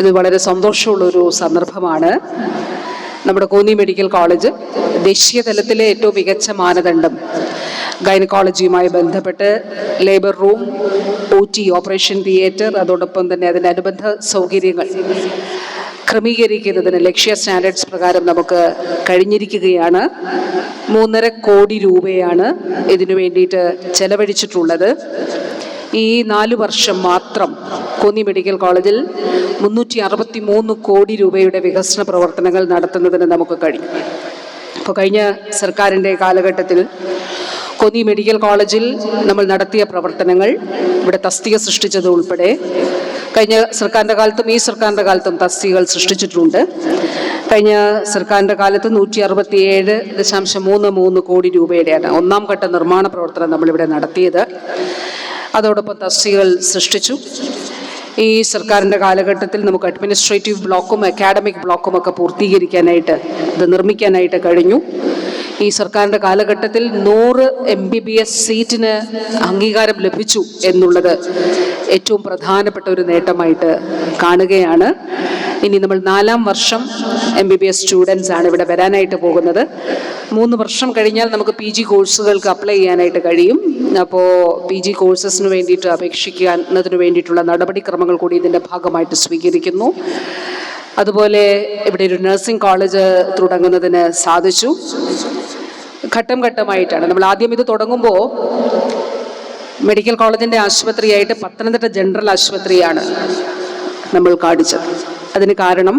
ഇത് വളരെ സന്തോഷമുള്ളൊരു സന്ദർഭമാണ്. നമ്മുടെ കോന്നി മെഡിക്കൽ കോളേജ് ദേശീയ തലത്തിലെ ഏറ്റവും മികച്ച മാനദണ്ഡം ഗൈനക്കോളജിയുമായി ബന്ധപ്പെട്ട് labour room O T operation theatre അതോടൊപ്പം തന്നെ അതിന്റെ അനുബന്ധ സൗകര്യങ്ങൾ ക്രമീകരിക്കുന്നതിന് ലക്ഷ്യ സ്റ്റാൻഡേർഡ്സ് പ്രകാരം നമുക്ക് കഴിഞ്ഞിരിക്കുകയാണ്. മൂന്നര കോടി രൂപയാണ് ഇതിനു വേണ്ടിയിട്ട് ചെലവഴിച്ചിട്ടുള്ളത്. ഈ നാല് വർഷം മാത്രം കോന്നി മെഡിക്കൽ കോളേജിൽ മുന്നൂറ്റി അറുപത്തി മൂന്ന് കോടി രൂപയുടെ വികസന പ്രവർത്തനങ്ങൾ നടത്തുന്നതിന് നമുക്ക് കഴിയും അപ്പോൾ കഴിഞ്ഞ സർക്കാരിന്റെ കാലഘട്ടത്തിൽ കോന്നി മെഡിക്കൽ കോളേജിൽ നമ്മൾ നടത്തിയ പ്രവർത്തനങ്ങൾ ഇവിടെ തസ്തിക സൃഷ്ടിച്ചത് ഉൾപ്പെടെ കഴിഞ്ഞ സർക്കാരിന്റെ കാലത്തും ഈ സർക്കാരിന്റെ കാലത്തും തസ്തികകൾ സൃഷ്ടിച്ചിട്ടുണ്ട്. കഴിഞ്ഞ സർക്കാരിന്റെ കാലത്ത് നൂറ്റി അറുപത്തിയേഴ് ദശാംശം മൂന്ന് മൂന്ന് കോടി രൂപയുടെയാണ് ഒന്നാം ഘട്ട നിർമ്മാണ പ്രവർത്തനം നമ്മളിവിടെ നടത്തിയത്. അതോടൊപ്പം തസ്തികകൾ സൃഷ്ടിച്ചു. ഈ സർക്കാരിന്റെ കാലഘട്ടത്തിൽ നമുക്ക് അഡ്മിനിസ്ട്രേറ്റീവ് ബ്ലോക്കും അക്കാഡമിക് ബ്ലോക്കും ഒക്കെ പൂർത്തീകരിക്കാനായിട്ട് ഇത് നിർമ്മിക്കാനായിട്ട് കഴിഞ്ഞു. ഈ സർക്കാരിന്റെ കാലഘട്ടത്തിൽ നൂറ് എം ബി ബി എസ് സീറ്റിന് അംഗീകാരം ലഭിച്ചു എന്നുള്ളത് ഏറ്റവും പ്രധാനപ്പെട്ട ഒരു നേട്ടമായിട്ട് കാണുകയാണ്. ഇനി നമ്മൾ നാലാം വർഷം M B B S students ആണ് ഇവിടെ വരാനായിട്ട് പോകുന്നത്. മൂന്ന് വർഷം കഴിഞ്ഞാൽ നമുക്ക് പി ജി കോഴ്സുകൾക്ക് അപ്ലൈ ചെയ്യാനായിട്ട് കഴിയും. അപ്പോൾ പി ജി കോഴ്സസിന് വേണ്ടിയിട്ട് അപേക്ഷിക്കുന്നതിന് വേണ്ടിയിട്ടുള്ള നടപടിക്രമങ്ങൾ കൂടി ഇതിന്റെ ഭാഗമായിട്ട് സ്വീകരിക്കുന്നു. അതുപോലെ ഇവിടെ ഒരു നഴ്സിംഗ് കോളേജ് തുടങ്ങുന്നതിന് സാധിച്ചു. ഘട്ടം ഘട്ടമായിട്ടാണ്. നമ്മൾ ആദ്യം ഇത് തുടങ്ങുമ്പോൾ മെഡിക്കൽ കോളേജിന്റെ ആശുപത്രിയായിട്ട് പത്തനംതിട്ട ജനറൽ ആശുപത്രിയാണ് നമ്മൾ കാണിച്ചത്. അതിന് കാരണം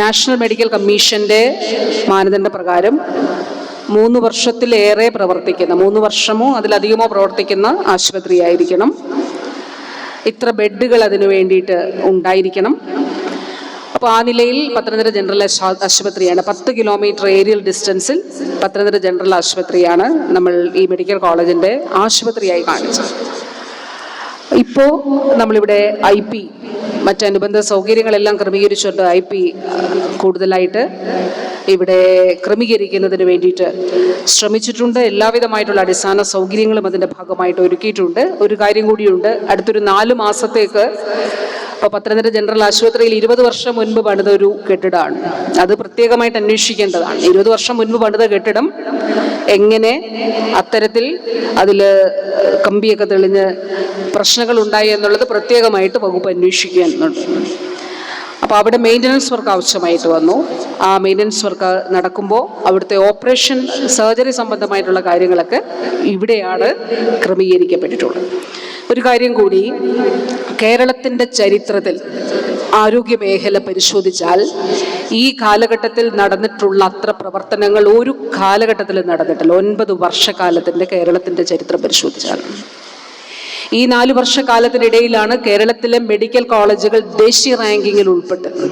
നാഷണൽ മെഡിക്കൽ കമ്മീഷന്റെ മാനദണ്ഡ പ്രകാരം മൂന്ന് വർഷത്തിലേറെ പ്രവർത്തിക്കുന്ന മൂന്ന് വർഷമോ അതിലധികമോ പ്രവർത്തിക്കുന്ന ആശുപത്രിയായിരിക്കണം. ഇത്ര ബെഡുകൾ അതിനു വേണ്ടിയിട്ട് ഉണ്ടായിരിക്കണം. അപ്പോൾ ആ നിലയിൽ പത്തനംതിട്ട ജനറൽ ആശുപത്രിയാണ്. പത്ത് കിലോമീറ്റർ ഏരിയൽ ഡിസ്റ്റൻസിൽ പത്തനംതിട്ട ജനറൽ ആശുപത്രിയാണ് നമ്മൾ ഈ മെഡിക്കൽ കോളേജിന്റെ ആശുപത്രിയായി കാണിച്ചത്. ഇപ്പോൾ നമ്മളിവിടെ ഐ പി മറ്റനുബന്ധ സൗകര്യങ്ങളെല്ലാം ക്രമീകരിച്ചുകൊണ്ട് ഐ പി കൂടുതലായിട്ട് ഇവിടെ ക്രമീകരിക്കുന്നതിന് വേണ്ടിയിട്ട് ശ്രമിച്ചിട്ടുണ്ട്. എല്ലാവിധമായിട്ടുള്ള അടിസ്ഥാന സൗകര്യങ്ങളും അതിന്റെ ഭാഗമായിട്ട് ഒരുക്കിയിട്ടുണ്ട്. ഒരു കാര്യം കൂടിയുണ്ട്. അടുത്തൊരു നാല് മാസത്തേക്ക് ഇപ്പോൾ പത്തനംതിട്ട ജനറൽ ആശുപത്രിയിൽ ഇരുപത് വർഷം മുൻപ് പണിത ഒരു കെട്ടിടമാണ്. അത് പ്രത്യേകമായിട്ട് അന്വേഷിക്കേണ്ടതാണ്. ഇരുപത് വർഷം മുൻപ് പണിത കെട്ടിടം എങ്ങനെ അത്തരത്തിൽ അതിൽ കമ്പിയൊക്കെ തെളിഞ്ഞ് പ്രശ്നങ്ങൾ ഉണ്ടായി എന്നുള്ളത് പ്രത്യേകമായിട്ട് വകുപ്പ് അന്വേഷിക്കുക എന്നുണ്ട് അപ്പോൾ അവിടെ മെയിന്റനൻസ് വർക്ക് ആവശ്യമായിട്ട് വന്നു. ആ മെയിന്റനൻസ് വർക്ക് നടക്കുമ്പോൾ അവിടുത്തെ ഓപ്പറേഷൻ സർജറി സംബന്ധമായിട്ടുള്ള കാര്യങ്ങളൊക്കെ ഇവിടെയാണ് ക്രമീകരിക്കപ്പെട്ടിട്ടുള്ളത്. ഒരു കാര്യം കൂടി. കേരളത്തിന്റെ ചരിത്രത്തിൽ ആരോഗ്യ മേഖല പരിശോധിച്ചാൽ ഈ കാലഘട്ടത്തിൽ നടന്നിട്ടുള്ള അത്ര പ്രവർത്തനങ്ങൾ ഒരു കാലഘട്ടത്തിൽ നടന്നിട്ടില്ല. ഒൻപത് വർഷക്കാലത്തിന്റെ കേരളത്തിന്റെ ചരിത്രം പരിശോധിച്ചാൽ. ഈ നാല് വർഷക്കാലത്തിനിടയിലാണ് കേരളത്തിലെ മെഡിക്കൽ കോളേജുകൾ ദേശീയ റാങ്കിങ്ങിൽ ഉൾപ്പെട്ടത്.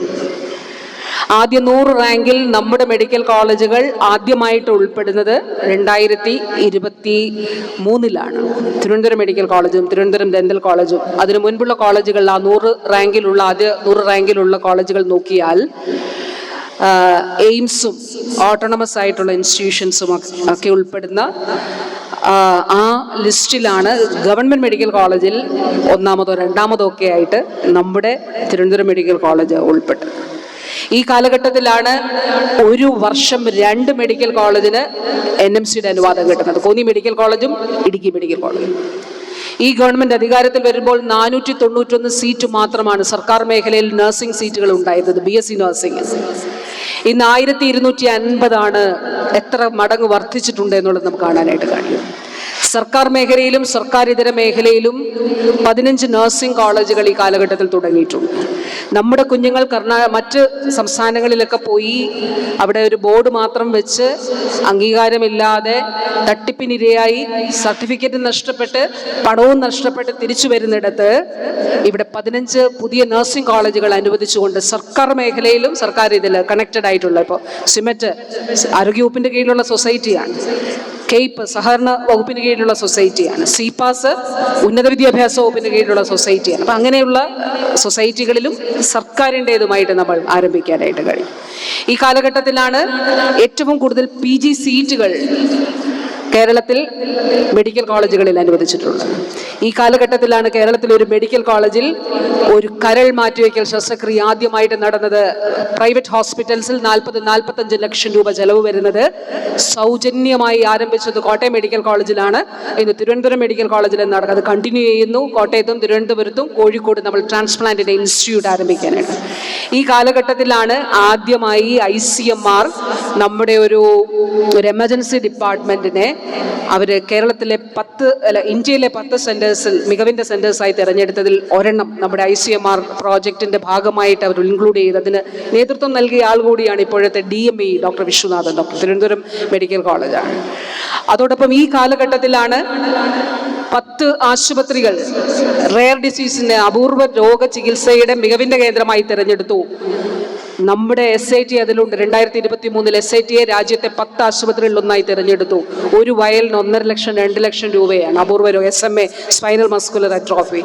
ആദ്യ നൂറ് റാങ്കിൽ നമ്മുടെ മെഡിക്കൽ കോളേജുകൾ ആദ്യമായിട്ട് ഉൾപ്പെടുന്നത് രണ്ടായിരത്തി ഇരുപത്തി മൂന്നിലാണ്. തിരുവനന്തപുരം മെഡിക്കൽ കോളേജും തിരുവനന്തപുരം ഡെന്റൽ കോളേജും. അതിനു മുൻപുള്ള കോളേജുകൾ ആ നൂറ് റാങ്കിലുള്ള ആദ്യ നൂറ് റാങ്കിലുള്ള കോളേജുകൾ നോക്കിയാൽ എയിംസും ഓട്ടോണമസ് ആയിട്ടുള്ള ഇൻസ്റ്റിറ്റ്യൂഷൻസും ഒക്കെ- ഉൾപ്പെടുന്ന ആ ലിസ്റ്റിലാണ് ഗവൺമെന്റ് മെഡിക്കൽ കോളേജിൽ ഒന്നാമതോ രണ്ടാമതോ ഒക്കെ ആയിട്ട് നമ്മുടെ തിരുവനന്തപുരം മെഡിക്കൽ കോളേജ് ഉൾപ്പെട്ടത്. ഈ കാലഘട്ടത്തിലാണ് ഒരു വർഷം രണ്ട് മെഡിക്കൽ കോളേജിന് എൻ എം സിയുടെ അനുവാദം കിട്ടുന്നത്. കോന്നി മെഡിക്കൽ കോളേജും ഇടുക്കി മെഡിക്കൽ കോളേജും. ഈ ഗവൺമെന്റ് അധികാരത്തിൽ വരുമ്പോൾ നാനൂറ്റി തൊണ്ണൂറ്റൊന്ന് സീറ്റ് മാത്രമാണ് സർക്കാർ മേഖലയിൽ നഴ്സിംഗ് സീറ്റുകൾ ഉണ്ടായിരുന്നത് ബി എസ് സി നഴ്സിംഗ്. ഇന്ന് ആയിരത്തി ഇരുന്നൂറ്റി അൻപതാണ് എത്ര മടങ്ങ് വർദ്ധിച്ചിട്ടുണ്ട് എന്നുള്ളത് നമുക്ക് കാണാനായിട്ട് കഴിയും. സർക്കാർ മേഖലയിലും സർക്കാർ ഇതര മേഖലയിലും പതിനഞ്ച് നഴ്സിംഗ് കോളേജുകൾ ഈ കാലഘട്ടത്തിൽ തുടങ്ങിയിട്ടുണ്ട്. നമ്മുടെ കുഞ്ഞുങ്ങൾ കർണാ മറ്റ് സംസ്ഥാനങ്ങളിലൊക്കെ പോയി അവിടെ ഒരു ബോർഡ് മാത്രം വെച്ച് അംഗീകാരമില്ലാതെ തട്ടിപ്പിനിരയായി സർട്ടിഫിക്കറ്റ് നഷ്ടപ്പെട്ട് പണവും നഷ്ടപ്പെട്ട് തിരിച്ചു വരുന്നിടത്ത് ഇവിടെ പതിനഞ്ച് പുതിയ നഴ്സിംഗ് കോളേജുകൾ അനുവദിച്ചുകൊണ്ട് സർക്കാർ മേഖലയിലും സർക്കാർ ഇതിൽ കണക്റ്റഡ് ആയിട്ടുള്ള ഇപ്പോൾ സിമെറ്റ് ആരോഗ്യവകുപ്പിന്റെ കീഴിലുള്ള സൊസൈറ്റിയാണ് കെയ്പ്പ് സഹകരണ വകുപ്പിന് കീഴിലുള്ള സൊസൈറ്റിയാണ്. സിപാസ് ഉന്നത വിദ്യാഭ്യാസ വകുപ്പിന് കീഴിലുള്ള സൊസൈറ്റിയാണ്. അപ്പം അങ്ങനെയുള്ള സൊസൈറ്റികളിലും സർക്കാരിന്റേതുമായിട്ട് നമ്മൾ ആരംഭിക്കാനായിട്ട് കഴിയും. ഈ കാലഘട്ടത്തിലാണ് ഏറ്റവും കൂടുതൽ പി ജി സീറ്റുകൾ കേരളത്തിൽ മെഡിക്കൽ കോളേജുകളിൽ അനുവദിച്ചിട്ടുള്ളത് ഈ കാലഘട്ടത്തിലാണ് കേരളത്തിലെ ഒരു മെഡിക്കൽ കോളേജിൽ ഒരു കരൾ മാറ്റിവെക്കൽ ശസ്ത്രക്രിയ ആദ്യമായിട്ട് നടന്നത്. പ്രൈവറ്റ് ഹോസ്പിറ്റൽസിൽ നാൽപ്പത് നാൽപ്പത്തഞ്ച് ലക്ഷം രൂപ ചെലവ് വരുന്നത്. സൗജന്യമായി ആരംഭിച്ചത് കോട്ടയം മെഡിക്കൽ കോളേജിലാണ്. ഇന്ന് തിരുവനന്തപുരം മെഡിക്കൽ കോളേജിൽ നടക്കുന്നത് അത് കണ്ടിന്യൂ ചെയ്യുന്നു. കോട്ടയത്തും തിരുവനന്തപുരത്തും കോഴിക്കോട് നമ്മൾ ട്രാൻസ്പ്ലാന്റിന്റെ ഇൻസ്റ്റിറ്റ്യൂട്ട് ആരംഭിക്കാനായിട്ട്. ഈ കാലഘട്ടത്തിലാണ് ആദ്യമായി ഐ സി എം ആർ നമ്മുടെ ഒരു ഒരു എമർജൻസി ഡിപ്പാർട്ട്മെന്റിനെ അവർ കേരളത്തിലെ പത്ത് അല്ല ഇന്ത്യയിലെ പത്ത് സെന്റേഴ്സിൽ മികവിന്റെ സെന്റേഴ്സായി തിരഞ്ഞെടുത്തതിൽ ഒരെണ്ണം നമ്മുടെ ഐ സി എം ആർ പ്രോജക്റ്റിന്റെ ഭാഗമായിട്ട് അവർ ഇൻക്ലൂഡ് ചെയ്ത് അതിന് നേതൃത്വം നൽകിയ ആൾ കൂടിയാണ് ഇപ്പോഴത്തെ D M E doctor Viswanathan doctor Thiruvananthapuram medical കോളേജാണ്. അതോടൊപ്പം ഈ കാലഘട്ടത്തിലാണ് പത്ത് ആശുപത്രികൾ റെയർ ഡിസീസിന്റെ അപൂർവ രോഗ ചികിത്സയുടെ മികവിന്റെ കേന്ദ്രമായി തിരഞ്ഞെടുത്തു. നമ്മുടെ എസ് ഐ ടി അതിലുണ്ട്. രണ്ടായിരത്തി ഇരുപത്തി മൂന്നിൽ എസ് ഐ ടിയെ രാജ്യത്തെ പത്ത് ആശുപത്രികളിൽ ഒന്നായി തിരഞ്ഞെടുത്തു. ഒരു വയലിന് ഒന്നര ലക്ഷം രണ്ട് ലക്ഷം രൂപയാണ് അപൂർവ രോഗം. S M A spinal muscular atrophy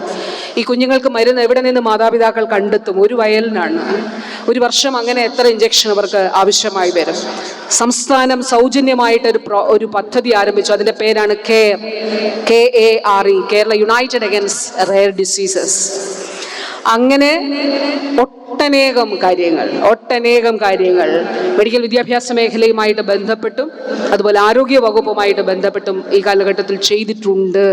ഈ കുഞ്ഞുങ്ങൾക്ക് മരുന്ന് എവിടെ നിന്ന് മാതാപിതാക്കൾ കണ്ടെത്തും? ഒരു വയലിനാണ്. ഒരു വർഷം അങ്ങനെ എത്ര ഇഞ്ചക്ഷൻ അവർക്ക് ആവശ്യമായി വരും? സംസ്ഥാനം സൗജന്യമായിട്ട് ഒരു ഒരു പദ്ധതി ആരംഭിച്ചു. അതിന്റെ പേരാണ് care K A R E Kerala united against rare diseases അങ്ങനെ ഒട്ടനേകം കാര്യങ്ങൾ ഒട്ടനേകം കാര്യങ്ങൾ മെഡിക്കൽ വിദ്യാഭ്യാസ മേഖലയുമായിട്ട് ബന്ധപ്പെട്ടും അതുപോലെ ആരോഗ്യ വകുപ്പുമായിട്ട് ബന്ധപ്പെട്ടും ഈ കാലഘട്ടത്തിൽ ചെയ്തിട്ടുണ്ട്.